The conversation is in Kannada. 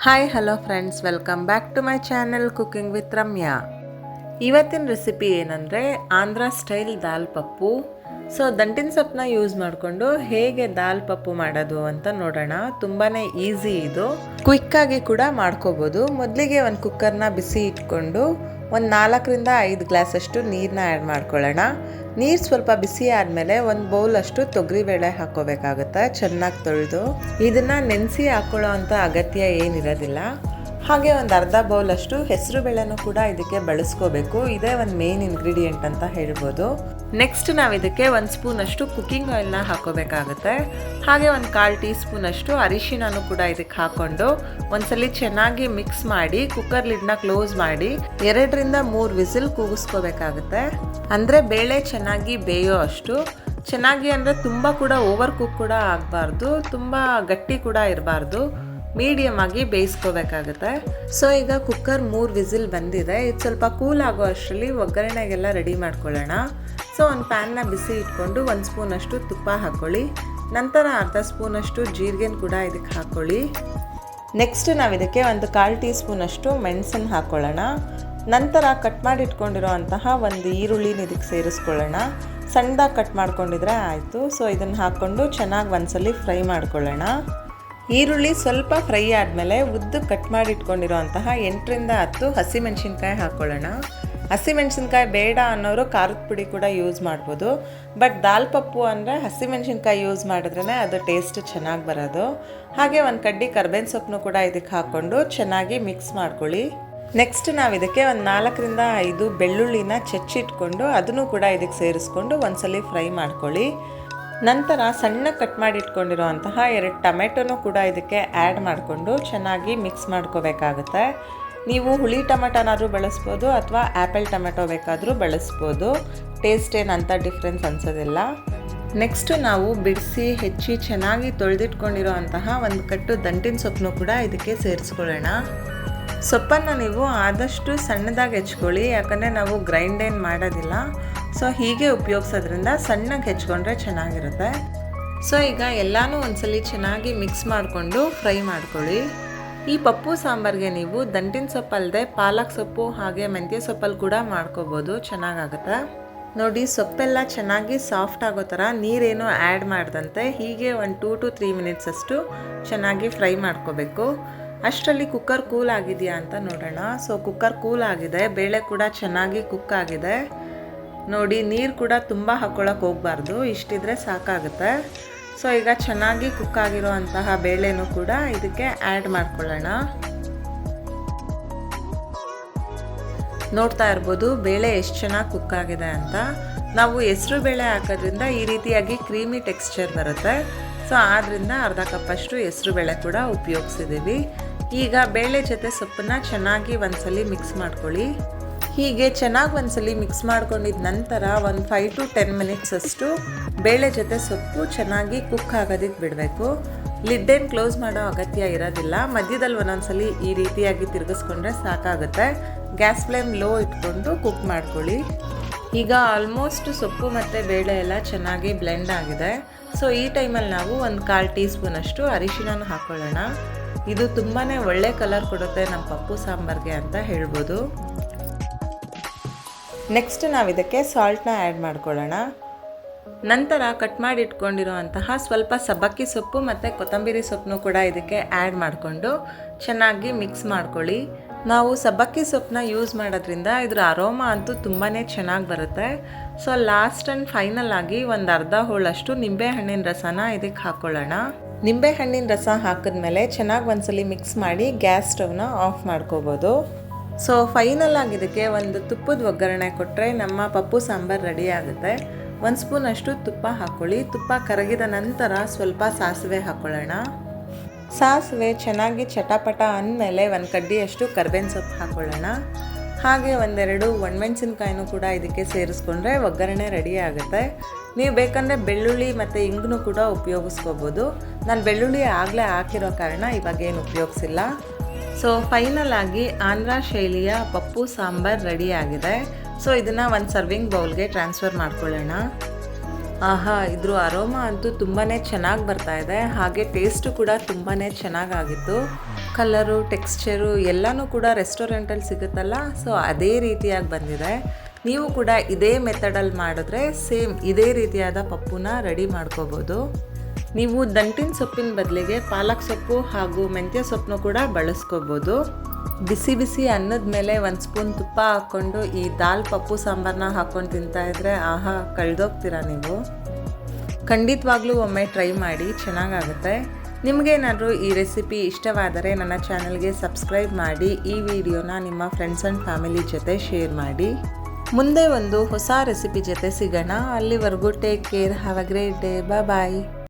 Hi hello friends welcome back to my channel cooking with Ramya ಇವತ್ತಿನ ರೆಸಿಪಿ ಏನಂದರೆ ಆಂಧ್ರ ಸ್ಟೈಲ್ ದಾಲ್ ಪಪ್ಪು ಸೊ ದಂಟಿನ ಸೊಪ್ಪನ್ನ ಯೂಸ್ ಮಾಡಿಕೊಂಡು ಹೇಗೆ ದಾಲ್ ಪಪ್ಪು ಮಾಡೋದು ಅಂತ ನೋಡೋಣ. ತುಂಬಾ ಈಸಿ ಇದು. ಕ್ವಿಕ್ಕಾಗಿ ಕೂಡ ಮಾಡ್ಕೋಬೋದು. ಮೊದಲಿಗೆ ಒಂದು ಕುಕ್ಕರ್ನ ಬಿಸಿ ಇಟ್ಕೊಂಡು ಒಂದು ನಾಲ್ಕರಿಂದ ಐದು ಗ್ಲಾಸಷ್ಟು ನೀರನ್ನ ಆ್ಯಡ್ ಮಾಡ್ಕೊಳ್ಳೋಣ. ನೀರು ಸ್ವಲ್ಪ ಬಿಸಿ ಆದಮೇಲೆ ಒಂದು ಬೌಲಷ್ಟು ತೊಗರಿಬೇಳೆ ಹಾಕೋಬೇಕಾಗುತ್ತೆ, ಚೆನ್ನಾಗಿ ತೊಳೆದು. ಇದನ್ನು ನೆನೆಸಿ ಹಾಕೊಳ್ಳೋ ಅಂಥ ಅಗತ್ಯ ಏನಿರೋದಿಲ್ಲ. ಹಾಗೆ ಒಂದು ಅರ್ಧ ಬೌಲಷ್ಟು ಹೆಸರು ಬೇಳೆನೂ ಕೂಡ ಇದಕ್ಕೆ ಬಳಸ್ಕೋಬೇಕು. ಇದೇ ಒಂದು ಮೇನ್ ಇಂಗ್ರೀಡಿಯೆಂಟ್ ಅಂತ ಹೇಳ್ಬೋದು. ನೆಕ್ಸ್ಟ್ ನಾವು ಇದಕ್ಕೆ ಒಂದು ಸ್ಪೂನಷ್ಟು ಕುಕ್ಕಿಂಗ್ ಆಯಿಲ್ನ ಹಾಕೋಬೇಕಾಗುತ್ತೆ. ಹಾಗೆ ಒಂದು ಕಾಲು ಟೀ ಸ್ಪೂನಷ್ಟು ಅರಿಶಿನೂ ಕೂಡ ಇದಕ್ಕೆ ಹಾಕ್ಕೊಂಡು ಒಂದ್ಸಲಿ ಚೆನ್ನಾಗಿ ಮಿಕ್ಸ್ ಮಾಡಿ ಕುಕ್ಕರ್ ಲಿಡ್ನ ಕ್ಲೋಸ್ ಮಾಡಿ, ಎರಡರಿಂದ ಮೂರು ವಿಸಿಲ್ ಕೂಗಿಸ್ಕೋಬೇಕಾಗುತ್ತೆ. ಅಂದರೆ ಬೇಳೆ ಚೆನ್ನಾಗಿ ಬೇಯೋ ಅಷ್ಟು. ಚೆನ್ನಾಗಿ ಅಂದರೆ ತುಂಬ ಕೂಡ ಓವರ್ ಕುಕ್ ಕೂಡ ಆಗಬಾರ್ದು, ತುಂಬ ಗಟ್ಟಿ ಕೂಡ ಇರಬಾರ್ದು. ಮೀಡಿಯಮ್ ಆಗಿ ಬೇಯಿಸ್ಕೋಬೇಕಾಗುತ್ತೆ. ಸೊ ಈಗ ಕುಕ್ಕರ್ ಮೂರು ವಿಸಿಲ್ ಬಂದಿದೆ. ಇದು ಸ್ವಲ್ಪ ಕೂಲ್ ಆಗೋ ಅಷ್ಟರಲ್ಲಿ ಒಗ್ಗರಣೆಗೆಲ್ಲ ರೆಡಿ ಮಾಡ್ಕೊಳ್ಳೋಣ. ಸೊ ಒಂದು ಪ್ಯಾನ್ನ ಬಿಸಿ ಇಟ್ಕೊಂಡು ಒಂದು ಸ್ಪೂನಷ್ಟು ತುಪ್ಪ ಹಾಕ್ಕೊಳ್ಳಿ ನಂತರ ಅರ್ಧ ಸ್ಪೂನಷ್ಟು ಜೀರಿಗೆನ ಕೂಡ ಇದಕ್ಕೆ ಹಾಕ್ಕೊಳ್ಳಿ ನೆಕ್ಸ್ಟ್ ನಾವು ಇದಕ್ಕೆ ಒಂದು ಕಾಲು ಟೀ ಸ್ಪೂನಷ್ಟು ಮೆಣಸನ್ನು ಹಾಕ್ಕೊಳ್ಳೋಣ ನಂತರ ಕಟ್ ಮಾಡಿ ಇಟ್ಕೊಂಡಿರೋ ಅಂತಹ ಒಂದು ಈರುಳ್ಳಿನ ಇದಕ್ಕೆ ಸೇರಿಸ್ಕೊಳ್ಳೋಣ. ಸಣ್ಣದಾಗಿ ಕಟ್ ಮಾಡ್ಕೊಂಡಿದ್ರೆ ಆಯಿತು. ಸೊ ಇದನ್ನು ಹಾಕ್ಕೊಂಡು ಚೆನ್ನಾಗಿ ಒಂದ್ಸಲಿ ಫ್ರೈ ಮಾಡ್ಕೊಳ್ಳೋಣ. ಈರುಳ್ಳಿ ಸ್ವಲ್ಪ ಫ್ರೈ ಆದಮೇಲೆ ಉದ್ದು ಕಟ್ ಮಾಡಿ ಇಟ್ಕೊಂಡಿರೋ ಅಂತಹ ಎಂಟರಿಂದ ಹತ್ತು ಹಸಿಮೆಣಸಿನ್ಕಾಯಿ ಹಾಕ್ಕೊಳ್ಳೋಣ. ಹಸಿಮೆಣಸಿನ್ಕಾಯಿ ಬೇಡ ಅನ್ನೋರು ಖಾರದ ಪುಡಿ ಕೂಡ ಯೂಸ್ ಮಾಡ್ಬೋದು. ಬಟ್ ದಾಲ್ ಪಪ್ಪು ಅಂದರೆ ಹಸಿಮೆಣಸಿನ್ಕಾಯಿ ಯೂಸ್ ಮಾಡಿದ್ರೇ ಅದು ಟೇಸ್ಟ್ ಚೆನ್ನಾಗಿ ಬರೋದು. ಹಾಗೆ ಒಂದು ಕಡ್ಡಿ ಕರ್ಬೇವಿನ ಸೊಪ್ಪನ್ನು ಕೂಡ ಇದಕ್ಕೆ ಹಾಕ್ಕೊಂಡು ಚೆನ್ನಾಗಿ ಮಿಕ್ಸ್ ಮಾಡ್ಕೊಳ್ಳಿ. ನೆಕ್ಸ್ಟ್ ನಾವು ಇದಕ್ಕೆ ಒಂದು ನಾಲ್ಕರಿಂದ ಐದು ಬೆಳ್ಳುಳ್ಳಿನ ಚಚ್ಚಿಟ್ಕೊಂಡು ಅದನ್ನು ಕೂಡ ಇದಕ್ಕೆ ಸೇರಿಸ್ಕೊಂಡು ಒಂದ್ಸಲಿ ಫ್ರೈ ಮಾಡ್ಕೊಳ್ಳಿ. ನಂತರ ಸಣ್ಣ ಕಟ್ ಮಾಡಿ ಇಟ್ಕೊಂಡಿರೋ ಅಂತಹ ಎರಡು ಟೊಮೆಟೊನೂ ಕೂಡ ಇದಕ್ಕೆ ಆ್ಯಡ್ ಮಾಡಿಕೊಂಡು ಚೆನ್ನಾಗಿ ಮಿಕ್ಸ್ ಮಾಡ್ಕೋಬೇಕಾಗುತ್ತೆ. ನೀವು ಹುಳಿ ಟೊಮೆಟೊನಾದರೂ ಬಳಸ್ಬೋದು ಅಥವಾ ಆ್ಯಪಲ್ ಟೊಮೆಟೊ ಬೇಕಾದರೂ ಬಳಸ್ಬೋದು. ಟೇಸ್ಟ್ ಏನಂತ ಡಿಫ್ರೆನ್ಸ್ ಅನಿಸೋದಿಲ್ಲ. ನೆಕ್ಸ್ಟು ನಾವು ಬಿಡಿಸಿ, ಹೆಚ್ಚಿ, ಚೆನ್ನಾಗಿ ತೊಳೆದಿಟ್ಕೊಂಡಿರೋ ಅಂತಹ ಒಂದು ಕಟ್ಟು ದಂಟಿನ ಸೊಪ್ಪನ್ನು ಕೂಡ ಇದಕ್ಕೆ ಸೇರಿಸ್ಕೊಳ್ಳೋಣ. ಸೊಪ್ಪನ್ನು ನೀವು ಆದಷ್ಟು ಸಣ್ಣದಾಗಿ ಹೆಚ್ಕೊಳ್ಳಿ, ಯಾಕಂದರೆ ನಾವು ಗ್ರೈಂಡ್ ಏನು ಮಾಡೋದಿಲ್ಲ. ಸೊ ಹೀಗೆ ಉಪಯೋಗಿಸೋದ್ರಿಂದ ಸಣ್ಣಗೆ ಹೆಚ್ಕೊಂಡ್ರೆ ಚೆನ್ನಾಗಿರುತ್ತೆ. ಸೊ ಈಗ ಎಲ್ಲನೂ ಒಂದ್ಸಲಿ ಚೆನ್ನಾಗಿ ಮಿಕ್ಸ್ ಮಾಡಿಕೊಂಡು ಫ್ರೈ ಮಾಡ್ಕೊಳ್ಳಿ. ಈ ಪಪ್ಪು ಸಾಂಬಾರಿಗೆ ನೀವು ದಂಟಿನ ಸೊಪ್ಪು ಅಲ್ಲದೆ ಪಾಲಕ್ ಸೊಪ್ಪು ಹಾಗೆ ಮೆಂತ್ಯ ಸೊಪ್ಪಲ್ಲಿ ಕೂಡ ಮಾಡ್ಕೋಬೋದು, ಚೆನ್ನಾಗಾಗುತ್ತೆ. ನೋಡಿ, ಸೊಪ್ಪೆಲ್ಲ ಚೆನ್ನಾಗಿ ಸಾಫ್ಟ್ ಆಗೋ ಥರ ನೀರೇನು ಆ್ಯಡ್ ಮಾಡ್ದಂತೆ, ಹೀಗೆ ಒಂದು ಟೂ ಟು ತ್ರೀ ಮಿನಿಟ್ಸ್ ಅಷ್ಟು ಚೆನ್ನಾಗಿ ಫ್ರೈ ಮಾಡ್ಕೋಬೇಕು. ಅಷ್ಟರಲ್ಲಿ ಕುಕ್ಕರ್ ಕೂಲ್ ಆಗಿದೆಯಾ ಅಂತ ನೋಡೋಣ. ಸೊ ಕುಕ್ಕರ್ ಕೂಲ್ ಆಗಿದೆ. ಬೇಳೆ ಕೂಡ ಚೆನ್ನಾಗಿ ಕುಕ್ ಆಗಿದೆ. ನೋಡಿ, ನೀರು ಕೂಡ ತುಂಬ ಹಾಕ್ಕೊಳಕ್ಕೆ ಹೋಗಬಾರ್ದು. ಇಷ್ಟಿದ್ರೆ ಸಾಕಾಗುತ್ತೆ. ಸೊ ಈಗ ಚೆನ್ನಾಗಿ ಕುಕ್ ಆಗಿರೋ ಬೇಳೆನೂ ಕೂಡ ಇದಕ್ಕೆ ಆ್ಯಡ್ ಮಾಡ್ಕೊಳ್ಳೋಣ. ನೋಡ್ತಾ ಇರ್ಬೋದು, ಬೇಳೆ ಎಷ್ಟು ಚೆನ್ನಾಗಿ ಕುಕ್ ಆಗಿದೆ ಅಂತ. ನಾವು ಹೆಸರು ಬೇಳೆ ಹಾಕೋದ್ರಿಂದ ಈ ರೀತಿಯಾಗಿ ಕ್ರೀಮಿ ಟೆಕ್ಸ್ಚರ್ ಬರುತ್ತೆ. ಸೊ ಆದ್ದರಿಂದ ಅರ್ಧ ಕಪ್ಪಷ್ಟು ಹೆಸರು ಬೇಳೆ ಕೂಡ ಉಪಯೋಗಿಸಿದ್ದೀವಿ ಈಗ ಬೇಳೆ ಜೊತೆ ಸೊಪ್ಪನ್ನ ಚೆನ್ನಾಗಿ ಒಂದ್ಸಲಿ ಮಿಕ್ಸ್ ಮಾಡ್ಕೊಳ್ಳಿ. ಹೀಗೆ ಚೆನ್ನಾಗಿ ಒಂದ್ಸಲಿ ಮಿಕ್ಸ್ ಮಾಡ್ಕೊಂಡಿದ ನಂತರ ಒಂದು ಫೈವ್ ಟು ಟೆನ್ ಮಿನಿಟ್ಸ್ ಅಷ್ಟು ಬೇಳೆ ಜೊತೆ ಸೊಪ್ಪು ಚೆನ್ನಾಗಿ ಕುಕ್ ಆಗೋದಕ್ಕೆ ಬಿಡಬೇಕು. ಲಿಡ್ಡೇನು ಕ್ಲೋಸ್ ಮಾಡೋ ಅಗತ್ಯ ಇರೋದಿಲ್ಲ. ಮಧ್ಯದಲ್ಲಿ ಒಂದೊಂದ್ಸಲಿ ಈ ರೀತಿಯಾಗಿ ತಿರುಗಿಸ್ಕೊಂಡ್ರೆ ಸಾಕಾಗುತ್ತೆ. ಗ್ಯಾಸ್ ಫ್ಲೇಮ್ ಲೋ ಇಟ್ಕೊಂಡು ಕುಕ್ ಮಾಡ್ಕೊಳ್ಳಿ. ಈಗ ಆಲ್ಮೋಸ್ಟ್ ಸೊಪ್ಪು ಮತ್ತು ಬೇಳೆ ಎಲ್ಲ ಚೆನ್ನಾಗಿ ಬ್ಲೆಂಡ್ ಆಗಿದೆ. ಸೊ ಈ ಟೈಮಲ್ಲಿ ನಾವು ಒಂದು ಕಾಲು ಟೀ ಸ್ಪೂನಷ್ಟು ಅರಿಶಿನ ಹಾಕ್ಕೊಳ್ಳೋಣ ಇದು ತುಂಬಾ ಒಳ್ಳೆ ಕಲರ್ ಕೊಡುತ್ತೆ ನಮ್ಮ ಪಪ್ಪು ಸಾಂಬಾರಿಗೆ ಅಂತ ಹೇಳ್ಬೋದು. ನೆಕ್ಸ್ಟ್ ನಾವು ಇದಕ್ಕೆ ಸಾಲ್ಟ್ನ ಆ್ಯಡ್ ಮಾಡ್ಕೊಳ್ಳೋಣ. ನಂತರ ಕಟ್ ಮಾಡಿ ಇಟ್ಕೊಂಡಿರುವಂತಹ ಸ್ವಲ್ಪ ಸಬ್ಬಕ್ಕಿ ಸೊಪ್ಪು ಮತ್ತು ಕೊತ್ತಂಬರಿ ಸೊಪ್ಪನ್ನು ಕೂಡ ಇದಕ್ಕೆ ಆ್ಯಡ್ ಮಾಡಿಕೊಂಡು ಚೆನ್ನಾಗಿ ಮಿಕ್ಸ್ ಮಾಡ್ಕೊಳ್ಳಿ. ನಾವು ಸಬ್ಬಕ್ಕಿ ಸೊಪ್ಪನ್ನ ಯೂಸ್ ಮಾಡೋದ್ರಿಂದ ಇದ್ರ ಅರೋಮ ಅಂತೂ ತುಂಬಾ ಚೆನ್ನಾಗಿ ಬರುತ್ತೆ. ಸೊ ಲಾಸ್ಟ್ ಆ್ಯಂಡ್ ಫೈನಲ್ ಆಗಿ ಒಂದು ಅರ್ಧ ಹೋಳಷ್ಟು ನಿಂಬೆಹಣ್ಣಿನ ರಸನ ಇದಕ್ಕೆ ಹಾಕ್ಕೊಳ್ಳೋಣ ನಿಂಬೆಹಣ್ಣಿನ ರಸ ಹಾಕಿದ್ಮೇಲೆ ಚೆನ್ನಾಗಿ ಒಂದ್ಸಲಿ ಮಿಕ್ಸ್ ಮಾಡಿ ಗ್ಯಾಸ್ ಸ್ಟವ್ನ ಆಫ್ ಮಾಡ್ಕೋಬೋದು. ಸೊ ಫೈನಲ್ ಆಗಿದ್ದಕ್ಕೆ ಒಂದು ತುಪ್ಪದ ಒಗ್ಗರಣೆ ಕೊಟ್ಟರೆ ನಮ್ಮ ಪಪ್ಪು ಸಾಂಬಾರು ರೆಡಿ ಆಗುತ್ತೆ. ಒಂದು ಸ್ಪೂನ್ ಅಷ್ಟು ತುಪ್ಪ ಹಾಕ್ಕೊಳ್ಳಿ ತುಪ್ಪ ಕರಗಿದ ನಂತರ ಸ್ವಲ್ಪ ಸಾಸಿವೆ ಹಾಕ್ಕೊಳ್ಳೋಣ ಸಾಸಿವೆ ಚೆನ್ನಾಗಿ ಚಟಪಟ ಅಂದಮೇಲೆ ಒಂದು ಕಡ್ಡಿಯಷ್ಟು ಕರ್ಬೇವಿನ ಸೊಪ್ಪು ಹಾಕ್ಕೊಳ್ಳೋಣ ಹಾಗೆ ಒಂದೆರಡು ಒಣಮೆಣಸಿನ್ಕಾಯಿನೂ ಕೂಡ ಇದಕ್ಕೆ ಸೇರಿಸ್ಕೊಂಡ್ರೆ ಒಗ್ಗರಣೆ ರೆಡಿ ಆಗುತ್ತೆ. ನೀವು ಬೇಕಂದರೆ ಬೆಳ್ಳುಳ್ಳಿ ಮತ್ತು ಇಂಗನ್ನು ಕೂಡ ಉಪಯೋಗಿಸ್ಕೋಬೋದು. ನಾನು ಬೆಳ್ಳುಳ್ಳಿ ಆಗಲೇ ಹಾಕಿರೋ ಕಾರಣ ಇವಾಗೇನು ಉಪಯೋಗಿಸಿಲ್ಲ. ಸೊ ಫೈನಲ್ ಆಗಿ ಆಂಧ್ರ ಶೈಲಿಯ ಪಪ್ಪು ಸಾಂಬಾರ್ ರೆಡಿ ಆಗಿದೆ. ಸೊ ಇದನ್ನು ಒಂದು ಸರ್ವಿಂಗ್ ಬೌಲ್ಗೆ ಟ್ರಾನ್ಸ್ಫರ್ ಮಾಡ್ಕೊಳ್ಳೋಣ. ಆಹಾ, ಇದ್ರ ಅರೋಮ ಅಂತೂ ತುಂಬಾ ಚೆನ್ನಾಗಿ ಬರ್ತಾ ಇದೆ. ಹಾಗೆ ಟೇಸ್ಟು ಕೂಡ ತುಂಬಾ ಚೆನ್ನಾಗಾಗಿತ್ತು. ಕಲರು ಟೆಕ್ಸ್ಚರು ಎಲ್ಲನೂ ಕೂಡ ರೆಸ್ಟೋರೆಂಟಲ್ಲಿ ಸಿಗುತ್ತಲ್ಲ ಸೊ ಅದೇ ರೀತಿಯಾಗಿ ಬಂದಿದೆ. ನೀವು ಕೂಡ ಇದೇ ಮೆಥಡಲ್ಲಿ ಮಾಡಿದ್ರೆ ಸೇಮ್ ಇದೇ ರೀತಿಯಾದ ಪಪ್ಪುನ ರೆಡಿ ಮಾಡ್ಕೋಬೋದು. ನೀವು ದಂಟಿನ ಸೊಪ್ಪಿನ ಬದಲಿಗೆ ಪಾಲಕ್ ಸೊಪ್ಪು ಹಾಗೂ ಮೆಂತ್ಯ ಸೊಪ್ಪನ್ನು ಕೂಡ ಬಳಸ್ಕೋಬೋದು. ಬಿಸಿ ಬಿಸಿ ಅನ್ನದ ಮೇಲೆ ಒಂದು ಸ್ಪೂನ್ ತುಪ್ಪ ಹಾಕ್ಕೊಂಡು ಈ ದಾಲ್ ಪಪ್ಪು ಸಾಂಬಾರನ್ನ ಹಾಕ್ಕೊಂಡು ತಿಂತಾ ಇದ್ರೆ ಆಹಾ, ಕಳೆದೋಗ್ತೀರಾ ನೀವು? ಖಂಡಿತವಾಗ್ಲೂ ಒಮ್ಮೆ ಟ್ರೈ ಮಾಡಿ, ಚೆನ್ನಾಗಾಗುತ್ತೆ. ನಿಮಗೇನಾದರೂ ಈ ರೆಸಿಪಿ ಇಷ್ಟವಾದರೆ ನನ್ನ ಚಾನಲ್ಗೆ ಸಬ್ಸ್ಕ್ರೈಬ್ ಮಾಡಿ, ಈ ವಿಡಿಯೋನ ನಿಮ್ಮ ಫ್ರೆಂಡ್ಸ್ ಆ್ಯಂಡ್ ಫ್ಯಾಮಿಲಿ ಜೊತೆ ಶೇರ್ ಮಾಡಿ. ಮುಂದೆ ಒಂದು ಹೊಸ ರೆಸಿಪಿ ಜೊತೆ ಸಿಗೋಣ. ಅಲ್ಲಿವರೆಗೂ take care, have a great day bye.